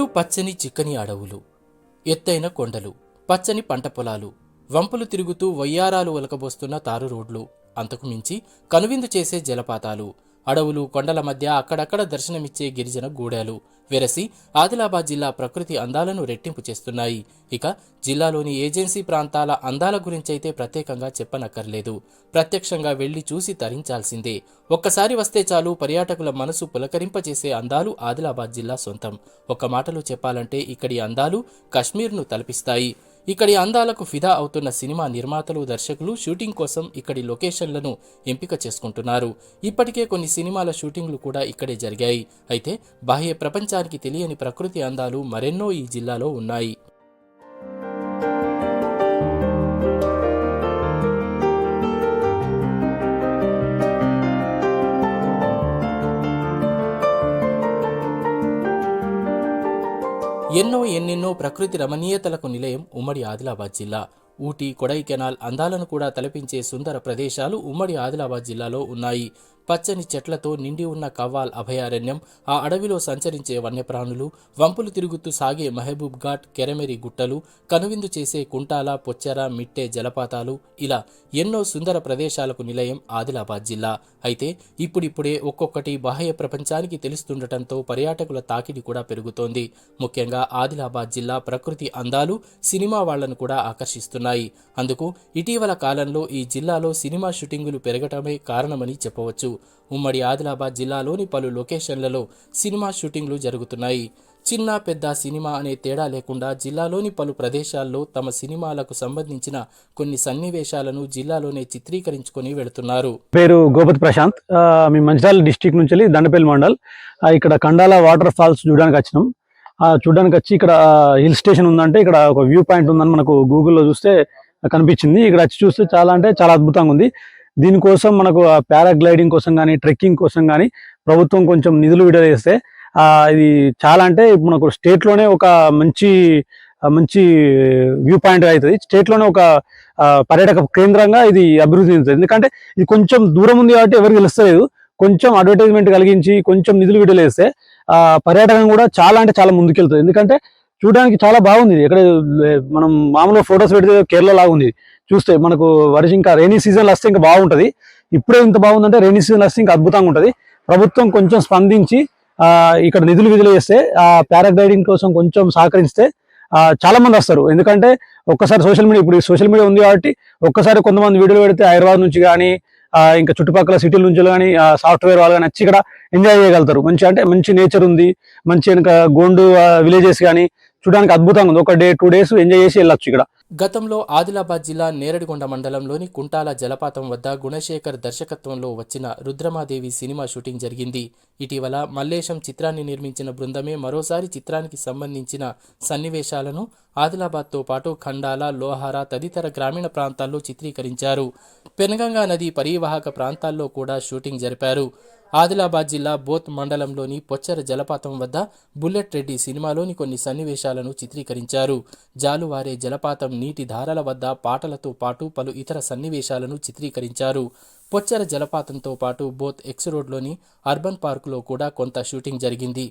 చుట్టూ పచ్చని చిక్కని అడవులు ఎత్తైన కొండలు పచ్చని పంట పొలాలు వంపులు తిరుగుతూ వయ్యారాలు ఒలకబోస్తున్న తారు రోడ్లు అంతకు మించి కనువిందు చేసే జలపాతాలు అడవులు కొండల మధ్య అక్కడక్కడ దర్శనమిచ్చే గిరిజన గూడాలు. వెరసి ఆదిలాబాద్ జిల్లా ప్రకృతి అందాలను రెట్టింపు చేస్తున్నాయి. ఇక జిల్లాలోని ఏజెన్సీ ప్రాంతాల అందాల గురించైతే ప్రత్యేకంగా చెప్పనక్కర్లేదు. ప్రత్యక్షంగా వెళ్ళి చూసి తరించాల్సిందే. ఒక్కసారి వస్తే చాలు పర్యాటకుల మనసు పులకరింపచేసే అందాలు ఆదిలాబాద్ జిల్లా సొంతం. ఒక్క మాటలో చెప్పాలంటే ఇక్కడి అందాలు కశ్మీర్ను తలపిస్తాయి. ఇక్కడి అందాలకు ఫిదా అవుతున్న సినిమా నిర్మాతలు దర్శకులు షూటింగ్ కోసం ఇక్కడి లొకేషన్లను ఎంపిక చేసుకుంటున్నారు. ఇప్పటికే కొన్ని సినిమాల షూటింగ్లు కూడా ఇక్కడే జరిగాయి. అయితే బాహ్య ప్రపంచానికి తెలియని ప్రకృతి అందాలు మరెన్నో ఈ జిల్లాలో ఉన్నాయి. ఎన్నో ఎన్నెన్నో ప్రకృతి రమణీయతలకు నిలయం ఉమ్మడి ఆదిలాబాద్ జిల్లా. ఊటీ కొడైకెనాల్ అందాలను కూడా తలపించే సుందర ప్రదేశాలు ఉమ్మడి ఆదిలాబాద్ జిల్లాలో ఉన్నాయి. పచ్చని చెట్లతో నిండి ఉన్న కవ్వాల్ అభయారణ్యం ఆ అడవిలో సంచరించే వన్యప్రాణులు వంపులు తిరుగుతూ సాగే మహబూబ్ ఘాట్ కెరమెరి గుట్టలు కనువిందు చేసే కుంటాల పొచ్చెర మిట్టె జలపాతాలు ఇలా ఎన్నో సుందర ప్రదేశాలకు నిలయం ఆదిలాబాద్ జిల్లా. అయితే ఇప్పుడిప్పుడే ఒక్కొక్కటి బాహ్య ప్రపంచానికి తెలుస్తుండటంతో పర్యాటకుల తాకిడి కూడా పెరుగుతోంది. ముఖ్యంగా ఆదిలాబాద్ జిల్లా ప్రకృతి అందాలు సినిమా వాళ్ళను కూడా ఆకర్షిస్తున్నాయి. అందుకు ఇటీవల కాలంలో ఈ జిల్లాలో సినిమా షూటింగులు పెరగటమే కారణమని చెప్పవచ్చు. ఉమ్మడి ఆదిలాబాద్ జిల్లాలోని పలు లొకేషన్లలో సినిమా షూటింగ్లు జరుగుతున్నాయి. చిన్న పెద్ద సినిమా అనే తేడా లేకుండా జిల్లాలోని పలు ప్రదేశాల్లో తమ సినిమాలకు సంబంధించిన కొన్ని సన్నివేశాలను జిల్లాలోనే చిత్రీకరించుకొని వెళుతున్నారు. పేరు గోపతి ప్రశాంత్. మీ మంచిర్యాల డిస్టిక్ నుంచి వెళ్ళి దండపల్లి మండల్. ఇక్కడ కండాల వాటర్ ఫాల్స్ చూడడానికి వచ్చినాం. ఆ, చూడడానికి వచ్చి ఇక్కడ హిల్ స్టేషన్ ఉందంటే ఇక్కడ ఒక వ్యూ పాయింట్ ఉందని మనకు గూగుల్లో చూస్తే కనిపించింది. ఇక్కడ వచ్చి చూస్తే చాలా అంటే చాలా అద్భుతంగా ఉంది. దీనికోసం మనకు పారాగ్లైడింగ్ కోసం కానీ ట్రెక్కింగ్ కోసం కానీ ప్రభుత్వం కొంచెం నిధులు విడదీస్తే ఇది చాలా అంటే మనకు స్టేట్లోనే ఒక మంచి మంచి వ్యూ పాయింట్ అవుతుంది. స్టేట్లోనే ఒక పర్యాటక కేంద్రంగా ఇది అభివృద్ధి చెందుతుంది. ఎందుకంటే ఇది కొంచెం దూరం ఉంది కాబట్టి ఎవరికి తెలుస్తలేదు కొంచెం అడ్వర్టైజ్మెంట్ కలిగించి కొంచెం నిధులు విడలేస్తే పర్యాటకం కూడా చాలా అంటే చాలా ముందుకెళ్తుంది. ఎందుకంటే చూడడానికి చాలా బాగుంది. ఇక్కడ ఎక్కడ మనం మామూలుగా ఫొటోస్ పెడితే కేరళ లాగా ఉంది. చూస్తే మనకు వర్షం ఇంకా రైనీ సీజన్ వస్తే ఇంకా బాగుంటుంది. ఇప్పుడే ఇంత బాగుందంటే రైనీ సీజన్ వస్తే ఇంకా అద్భుతంగా ఉంటుంది. ప్రభుత్వం కొంచెం స్పందించి ఇక్కడ నిధులు విధులు చేస్తే ఆ పారాగ్లైడింగ్ కోసం కొంచెం సహకరిస్తే చాలా మంది వస్తారు. ఎందుకంటే ఒక్కసారి సోషల్ మీడియా ఇప్పుడు సోషల్ మీడియా ఉంది కాబట్టి ఒక్కసారి కొంతమంది వీడియోలు పెడితే హైదరాబాద్ నుంచి కానీ ఇంకా చుట్టుపక్కల సిటీల నుంచి కానీ సాఫ్ట్వేర్ వాళ్ళు కానీ వచ్చి ఇక్కడ ఎంజాయ్ చేయగలుగుతారు. మంచి అంటే మంచి నేచర్ ఉంది. మంచి ఇంకా గోండు విలేజెస్ కానీ చూడడానికి అద్భుతంగా ఉంది. ఒక డే టూ డేస్ ఎంజాయ్ చేసి వెళ్ళొచ్చు ఇక్కడ. గతంలో ఆదిలాబాద్ జిల్లా నేరడిగొండ మండలంలోని కుంటాల జలపాతం వద్ద గుణశేఖర్ దర్శకత్వంలో వచ్చిన రుద్రమాదేవి సినిమా షూటింగ్ జరిగింది. ఇటీవల మల్లేశం చిత్రాన్ని నిర్మించిన బృందమే మరోసారి చిత్రానికి సంబంధించిన సన్నివేశాలను ఆదిలాబాద్తో పాటు ఖండాల లోహార తదితర గ్రామీణ ప్రాంతాల్లో చిత్రీకరించారు. పెనగంగా నది పరీవాహక ప్రాంతాల్లో కూడా షూటింగ్ జరిపారు. ఆదిలాబాద్ జిల్లా బోత్ మండలంలోని పొచ్చర జలపాతం వద్ద బుల్లెట్ రెడ్డి సినిమాలోని కొన్ని సన్నివేశాలను చిత్రీకరించారు. జాలువారే జలపాతం నీటి ధారల వద్ద పాటలతో పాటు పలు ఇతర సన్నివేశాలను చిత్రీకరించారు. పొచ్చర జలపాతంతో పాటు బోత్ ఎక్స్ రోడ్లోని అర్బన్ పార్కులో కూడా కొంత షూటింగ్ జరిగింది.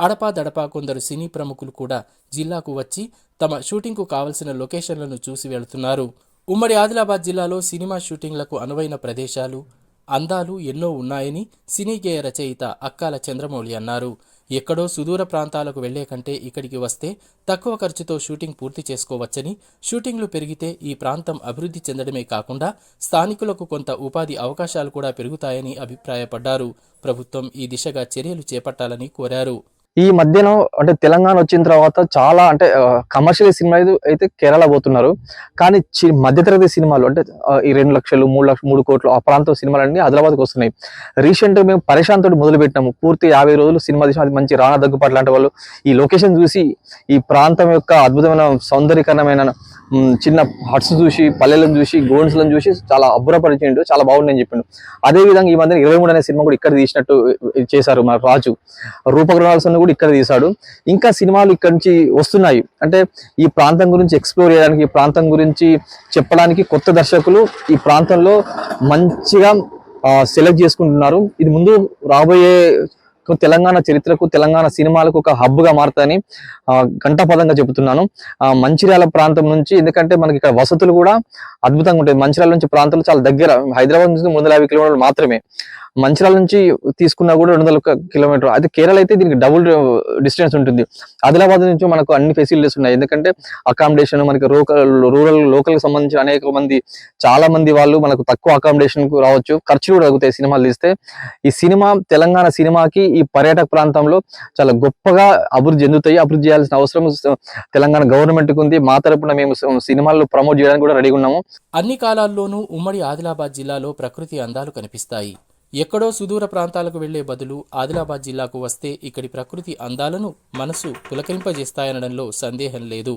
అడపా దడపా కొందరు సినీ ప్రముఖులు కూడా జిల్లాకు వచ్చి తమ షూటింగ్కు కావలసిన లొకేషన్లను చూసి వెళుతున్నారు. ఉమ్మడి ఆదిలాబాద్ జిల్లాలో సినిమా షూటింగ్లకు అనువైన ప్రదేశాలు అందాలు ఎన్నో ఉన్నాయని సినీ గేయ రచయిత అక్కాల చంద్రమౌళి అన్నారు. ఎక్కడో సుదూర ప్రాంతాలకు వెళ్ళే కంటే ఇక్కడికి వస్తే తక్కువ ఖర్చుతో షూటింగ్ పూర్తి చేసుకోవచ్చని షూటింగ్లు పెరిగితే ఈ ప్రాంతం అభివృద్ధి చెందడమే కాకుండా స్థానికులకు కొంత ఉపాధి అవకాశాలు కూడా పెరుగుతాయని అభిప్రాయపడ్డారు. ప్రభుత్వం ఈ దిశగా చర్యలు చేపట్టాలని కోరారు. ఈ మధ్యన అంటే తెలంగాణ వచ్చిన తర్వాత చాలా అంటే కమర్షియల్ సినిమా అయితే కేరళ పోతున్నారు. కానీ చి- మధ్యతరగతి సినిమాలు అంటే ఈ రెండు లక్షలు మూడు లక్షలు మూడు కోట్లు ఆ ప్రాంతం సినిమాలన్నీ హైదరాబాద్కి వస్తున్నాయి. రీసెంట్గా మేము పరేషాన్ తోటి పూర్తి యాభై రోజులు సినిమా తీసిన అది మంచి రాణా దగ్గుపాటు లాంటి వాళ్ళు ఈ లొకేషన్ చూసి ఈ ప్రాంతం యొక్క అద్భుతమైన సౌందర్యకరమైన చిన్న హట్స్ చూసి పల్లెలను చూసి గోన్స్లను చూసి చాలా అబ్బురపరిచిండు చాలా బాగుందని చెప్పిండు. అదే విధంగా ఈ మధ్య ఇరవై మూడు అనే సినిమా కూడా ఇక్కడ తీసినట్టు చేశారు మన రాజు. రూపకృణాల్సిన కూడా ఇక్కడ తీశాడు. ఇంకా సినిమాలు ఇక్కడ నుంచి వస్తున్నాయి. అంటే ఈ ప్రాంతం గురించి ఎక్స్ప్లోర్ చేయడానికి ఈ ప్రాంతం గురించి చెప్పడానికి కొత్త దర్శకులు ఈ ప్రాంతంలో మంచిగా సెలెక్ట్ చేసుకుంటున్నారు. ఇది ముందు రాబోయే తెలంగాణ చరిత్రకు తెలంగాణ సినిమాలకు ఒక హబ్గా మారుతాయని ఆ, ఘంటాపదంగా చెబుతున్నాను. ఆ, మంచిర్యాల ప్రాంతం నుంచి ఎందుకంటే మనకి ఇక్కడ వసతులు కూడా అద్భుతంగా ఉంటాయి. మంచిర్యాల నుంచి ప్రాంతాలు చాలా దగ్గర. హైదరాబాద్ నుంచి మూడు వందల యాభై కిలోమీటర్లు మాత్రమే. మంచిర్యాల నుంచి తీసుకున్నా కూడా రెండు వందల కిలోమీటర్. అయితే కేరళ అయితే దీనికి డబుల్ డిస్టెన్స్ uh, ఉంటుంది. ఆదిలాబాద్ నుంచి మనకు అన్ని ఫెసిలిటీస్ ఉన్నాయి. ఎందుకంటే అకామిడేషన్ మనకి రూరల్ లోకల్ సంబంధించిన అనేక మంది చాలా మంది వాళ్ళు మనకు తక్కువ అకామిడేషన్కు రావచ్చు. ఖర్చులు కూడా తగ్గుతాయి సినిమాలు తీస్తే. ఈ సినిమా తెలంగాణ సినిమాకి ఈ పర్యాటక ప్రాంతంలో చాలా గొప్పగా అభివృద్ధి చెందుతాయి. అభివృద్ధి చేయాల్సిన అవసరం తెలంగాణ గవర్నమెంట్కు ఉంది. మా తరపున మేము సి- సినిమాల్లో ప్రమోట్ చేయడానికి కూడా రెడీగా ఉన్నాము. అన్ని కాలాల్లోనూ ఉమ్మడి ఆదిలాబాద్ జిల్లాలో ప్రకృతి అందాలు కనిపిస్తాయి. ఎక్కడో సుదూర ప్రాంతాలకు వెళ్ళే బదులు ఆదిలాబాద్ జిల్లాకు వస్తే ఇక్కడి ప్రకృతి అందాలను మనసు పులకరింపజేస్తాయనడంలో సందేహం లేదు.